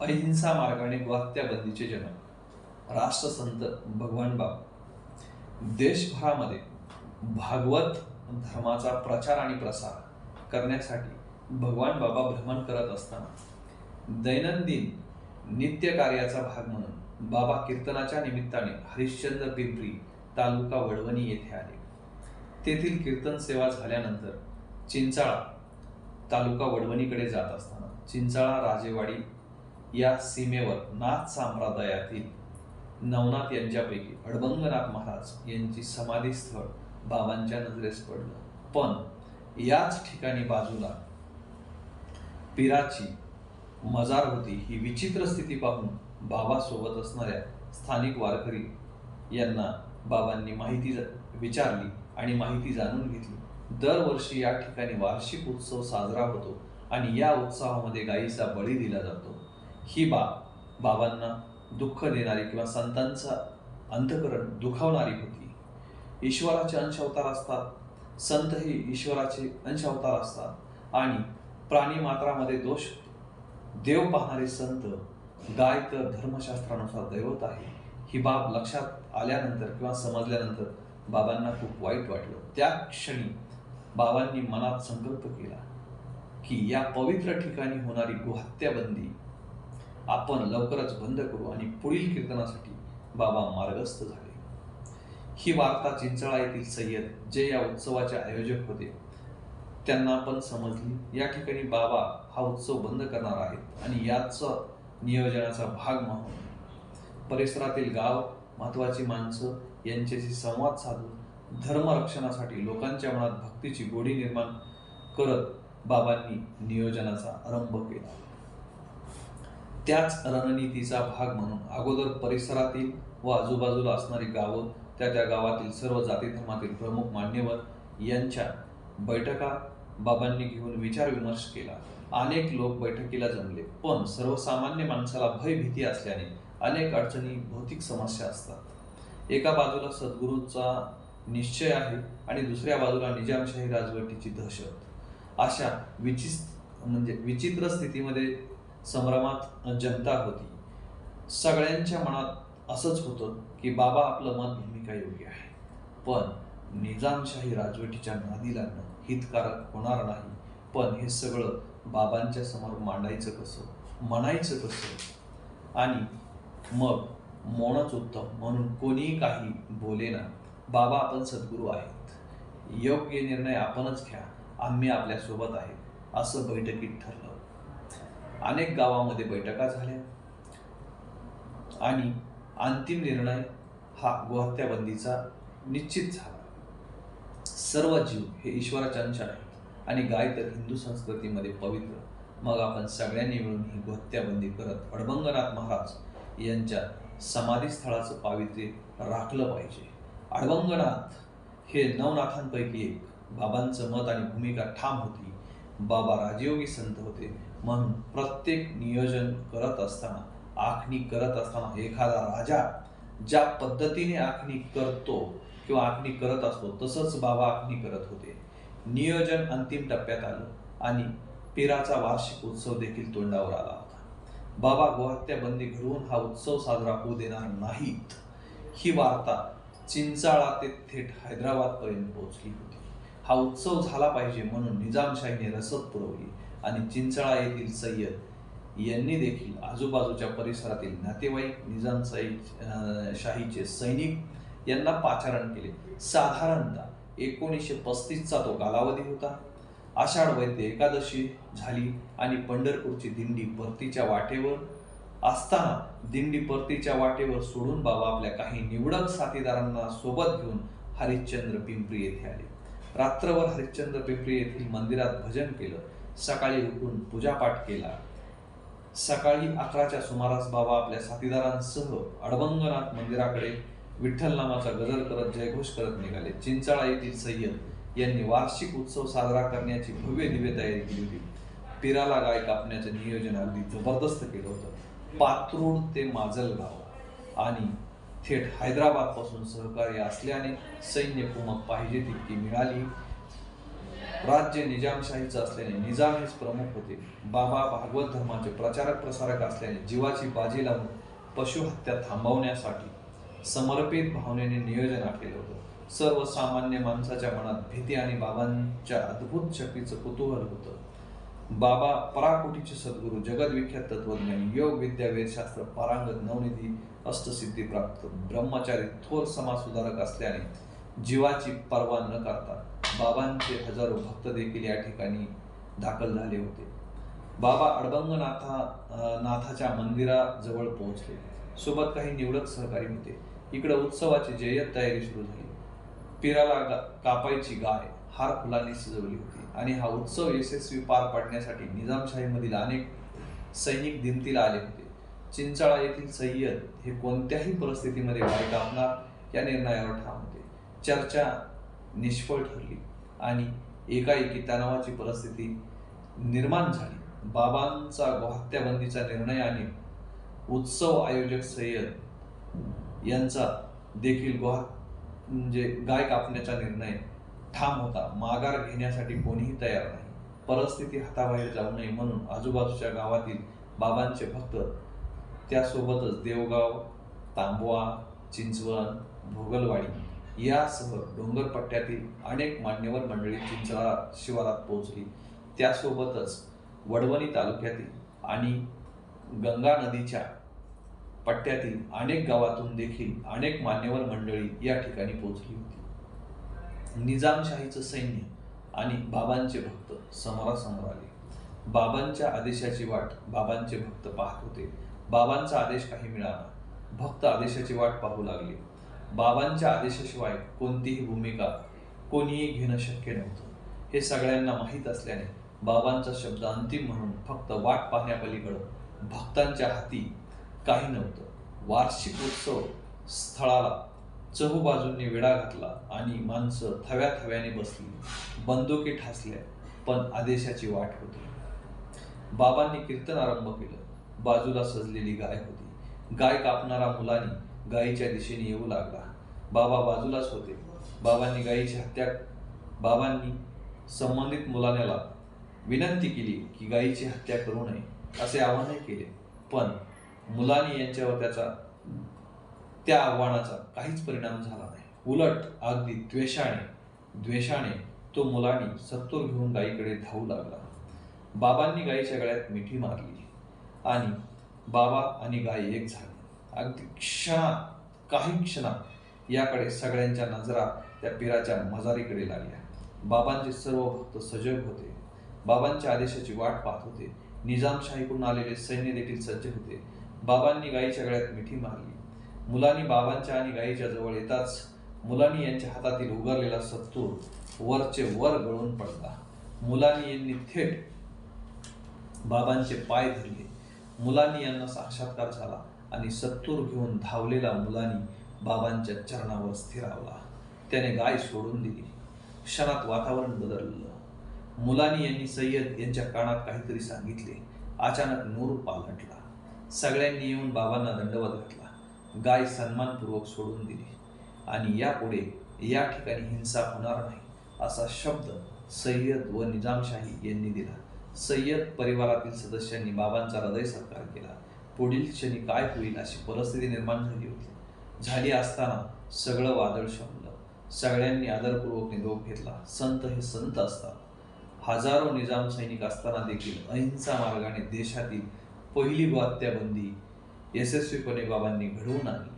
अहिंसा मार्गाने बंदीचे जनक. राष्ट्रसंत भगवान बाब देशभरामध्ये भागवत धर्माचा प्रचार आणि प्रसार करण्यासाठी भगवान बाबा भ्रमण करत असताना दैनंदिन नित्य कार्याचा भाग म्हणून बाबा कीर्तनाच्या निमित्ताने हरिश्चंद्र पिंपरी तालुका वडवणी येथे आले. तेथील कीर्तन सेवा झाल्यानंतर चिंचाळा तालुका वडवणीकडे जात असताना चिंचाळा राजेवाडी या सीमेवर नाथ संप्रदायातील नवनाथ यांच्यापैकी अडबंगनाथ महाराज यांची समाधी स्थळ बाबांच्या नजरेस पडलं. पण याच ठिकाणी बाजूला पिराची मजार होती ही विचित्र स्थिती पाहून बाबासोबत असणाऱ्या स्थानिक वारकरी यांना बाबांनी माहिती विचारली आणि माहिती जाणून घेतली. दरवर्षी या ठिकाणी वार्षिक उत्सव साजरा होतो आणि या उत्सवामध्ये गायीचा बळी दिला जातो. ही बाब बाबांना दुःख देणारी किंवा संतांचा अंतकरण दुखावणारी होती. ईश्वराचे अंश अवतार असतात. संत हे ईश्वराचे अंश अवतार असतात. आणि प्राणी मात्रामध्ये दोष देव पाहणारे संत गाय तर धर्मशास्त्रानुसार दैवत आहे. ही बाब लक्षात आल्यानंतर किंवा समजल्यानंतर बाबांना खूप वाईट वाटलं. त्या क्षणी बाबांनी मनात संकल्प केला की या पवित्र ठिकाणी होणारी गोहत्याबंदी आपण लवकरच बंद करू आणि पुढील कीर्तनासाठी बाबा मार्गस्थ झाले. ही वार्ता चिंचळा येथील सय्यद जे या उत्सवाचे आयोजक होते त्यांना पण समजली. या ठिकाणी बाबा हा उत्सव बंद करणार आहेत आणि याच नियोजनाचा भाग म्हणून परिसरातील गाव महत्वाची माणसं यांच्याशी संवाद साधून धर्मरक्षणासाठी लोकांच्या मनात भक्तीची गोडी निर्माण करत बाबांनी नियोजनाचा आरंभ केला. त्याच रणनीतीचा भाग म्हणून अगोदर परिसरातील व आजूबाजूला असणारी गावं त्या त्या गावातील सर्व जाती धर्मातील प्रमुख मान्यवर यांच्या बैठका बाबांनी घेऊन विचार विमर्श केला. अनेक लोक बैठकीला जमले पण सर्वसामान्य माणसाला भय भीती असल्याने अनेक अडचणी भौतिक समस्या असतात. एका बाजूला सद्गुरूंचा निश्चय आहे आणि दुसऱ्या बाजूला निजामशाही राजवटीची दहशत. अशा विचित्र म्हणजे विचित्र स्थितीमध्ये संभ्रमात जनता होती. सगळ्यांच्या मनात असंच होतं की बाबा आपलं मत भूमिका योग्य आहे. पण निजामशाही राजवटीच्या नादी लागणं हितकारक होणार नाही. पण हे सगळं बाबांच्या समोर मांडायचं कसं? म्हणायचं कसं? आणि मग मौनच उत्तम म्हणून कोणीही काही बोले ना बाबा आपण सद्गुरू आहेत. योग्य निर्णय आपणच घ्या. आम्ही आपल्यासोबत आहे. असं बैठकीत ठरलं. अनेक गावामध्ये बैठका झाल्या. आणि अंतिम निर्णय हा गोहत्याबंदीचा निश्चित झाला. सर्व जीव हे ईश्वराच्या अंश आहेत. आणि गाय तर हिंदू संस्कृतीमध्ये पवित्र. मग आपण सगळ्यांनी मिळून ही गोहत्याबंदी करत अडबंगनाथ महाराज यांच्या समाधीस्थळाचं पावित्र्य राखलं पाहिजे. अडबंगनाथ हे नवनाथांपैकी एक. बाबांचं मत आणि भूमिका ठाम होती. बाबा राजयोगी संत होते. म्हणून प्रत्येक नियोजन करत असताना आखणी करत असताना एखादा राजा ज्या पद्धतीने आखणी करतो किंवा आखणी करत असतो तसंच बाबा आखणी करत होते. नियोजन अंतिम टप्प्यात आलं आणि पिराचा वार्षिक उत्सव देखील तोंडावर आला होता. बाबा गोहत्या बंदी घडवून हा उत्सव साजरा होऊ देणार नाहीत. ही वार्ता चिंचाळा ते थेट हैदराबादपर्यंत पोहोचली होती. हा उत्सव झाला पाहिजे म्हणून निजामशाहीने रसद पुरवली आणि चिंचळा येथील सय्यद यांनी देखील आजूबाजूच्या परिसरातील नातेवाईक निजामशाही शाहीचे सैनिक यांना पाचारण केले. साधारणतः एकोणीसशे पस्तीसचा तो कालावधी होता. आषाढ वैद्य एकादशी झाली आणि पंढरपूरची दिंडी परतीच्या वाटेवर असताना दिंडी परतीच्या वाटेवर सोडून बाबा आपल्या काही निवडक साथीदारांना सोबत घेऊन हरिश्चंद्र पिंपरी येथे आले. रात्रभर हरिश्चंद्र पिंपरी येथील मंदिरात भजन केलं. सकाळी उठून पूजापाठ केला. सकाळी अकराच्या सुमारास बाबा आपल्या साथीदारांसह अडबंगनाथ मंदिराकडे विठ्ठल नामाचा गजर करत जयघोष करत निघाले. चिंचाळा येथील सय्यद यांनी वार्षिक उत्सव साजरा करण्याची भव्य दिव्य तयारी केली होती. पिराला गाय कापण्याचं नियोजन अगदी जबरदस्त केलं होतं. पात्रूड ते माजलगाव आणि थेट हैदराबादपासून सहकार्य असल्याने सैन्य कुमक पाहिजे तितकी मिळाली. राज्य निजामशाहीचं असल्याने निजाम हेच प्रमुख होते. बाबा भागवत धर्माचे प्रचारक प्रसारक असल्याने जीवाची बाजी लावून पशुहत्या थांबवण्यासाठी समर्पित भावनेने नियोजन आखलेलं होतं. सर्वसामान्य माणसाच्या मनात भीती आणि बाबांच्या अद्भुत शक्तीचं कुतूहल होतं. बाबा पराकुटीचे सद्गुरू जगदविख्यात तत्वज्ञानी योग विद्या वेदशास्त्र पारांगत नवनिधी अष्टसिद्धी प्राप्त ब्रह्मचारी थोर समाज सुधारक असल्याने जीवाची पर्वा न करता बाबांचे हजारो भक्त देखील या ठिकाणी दाखल झाले होते. बाबा अडबंगनाथा नाथाच्या मंदिराजवळ पोहोचले. सोबत काही निवडक सहकारी होते. इकडे उत्सवाची जय्यत तयारी सुरू झाली. पिराला गा- कापायची गाय हार फुलांनी सजवली होती आणि हा उत्सव यशस्वी पार पाडण्यासाठी निजामशाहीमधील अनेक सैनिक दिमतीला आले होते. चिंचाळा येथील सय्यद हे कोणत्याही परिस्थितीमध्ये गाय कापणार या निर्णयावर ठाम होते. चर्चा निष्फळ ठरली आणि एकाएकी तणावाची परिस्थिती निर्माण झाली. बाबांचा गोहत्याबंदीचा निर्णय आणि उत्सव आयोजक सय्यद यांचा देखील गोहा म्हणजे गाय कापण्याचा निर्णय ठाम होता. माघार घेण्यासाठी कोणीही तयार नाही. परिस्थिती हाताबाहेर जाऊ नये म्हणून आजूबाजूच्या गावातील बाबांचे भक्त त्यासोबतच देवगाव तांबवा चिंचवण भोगलवाडी यासह डोंगरपट्ट्यातील अनेक मान्यवर मंडळी चिंचळा शिवारात पोहोचली. त्यासोबतच वडवणी तालुक्यातील आणि गंगा नदीच्या पट्ट्यातील अनेक गावातून देखील अनेक मान्यवर मंडळी या ठिकाणी पोहोचली होती. निजामशाहीचं सैन्य आणि बाबांचे भक्त समोरासमोर आले. बाबांच्या आदेशाची वाट बाबांचे भक्त पाहत होते. बाबांचा आदेश काही मिळाला. भक्त आदेशाची वाट पाहू लागली. बाबांच्या आदेशाशिवाय कोणतीही भूमिका कोणीही घेणं शक्य नव्हतं. हे सगळ्यांना माहीत असल्याने बाबांचा शब्द अंतिम म्हणून फक्त वाट पाहण्यापलीकडं भक्तांच्या हाती काही नव्हतं. वार्षिक उत्सव स्थळाला चहूबाजूंनी विडा घातला आणि माणसं थव्या थव्याने बसली. बंदुकी ठासल्या पण आदेशाची वाट होती. बाबांनी कीर्तन आरंभ केलं. बाजूला सजलेली गाय होती. गाय कापणारा मुलानी गायीच्या दिशेने येऊ लागला. बाबा बाजूलाच होते. बाबांनी गायीची हत्या बाबांनी संबंधित मुलाण्याला विनंती केली की गायीची हत्या करू नये असे आवाहनही केले. पण मुलाने यांच्यावर त्याचा त्या आव्हानाचा काहीच परिणाम झाला नाही. उलट अगदी द्वेषाने द्वेषाने तो मुलानी सत्तूर घेऊन गायीकडे धावू लागला. बाबांनी गायीच्या गळ्यात मिठी मारली. आणि बाबा आणि गाय एक झाली. अगदी क्षणात काही क्षणात याकडे सगळ्यांच्या नजरा त्या पिराच्या मजारीकडे लागल्या. बाबांचे सर्व भक्त सजग होते. बाबांच्या आदेशाची वाट पाहत होते. निजामशाहीकडून आलेले सैन्य देखील सज्ज होते. बाबांनी गायीच्या गळ्यात मिठी मारली. मुलांनी बाबांच्या आणि गायीच्या जवळ येताच मुलांनी यांच्या हातातील उगारलेला सत्तूर वरचे वर गळून पडला. मुलांनी यांनी थेट बाबांचे पाय धरले. मुलांनी यांना साक्षात्कार झाला आणि सत्तूर घेऊन धावलेला मुलांनी बाबांच्या चरणावर स्थिरावला. त्याने गाय सोडून दिली. क्षणात वातावरण बदललं. मुलानी यांनी सय्यद यांच्या कानात काहीतरी सांगितले. अचानक नूर पालटला. सगळ्यांनी येऊन बाबांना दंडवत घातला. गाय सन्मानपूर्वक सोडून दिली. आणि यापुढे या ठिकाणी हिंसा होणार नाही असा शब्द सय्यद व निजामशाही यांनी दिला. सय्यद परिवारातील सदस्यांनी बाबांचा हृदय सत्कार केला. पुढील क्षणी काय होईल अशी परिस्थिती निर्माण झाली होती. झाली असताना सगळं वादळ शमलं. सगळ्यांनी आदरपूर्वक निरोप घेतला. संत हे संत असतात. हजारो निजाम सैनिक असताना देखील अहिंसा मार्गाने देशातील पहिली वात्याबंदी यशस्वीपणे बाबांनी घडवून आणली.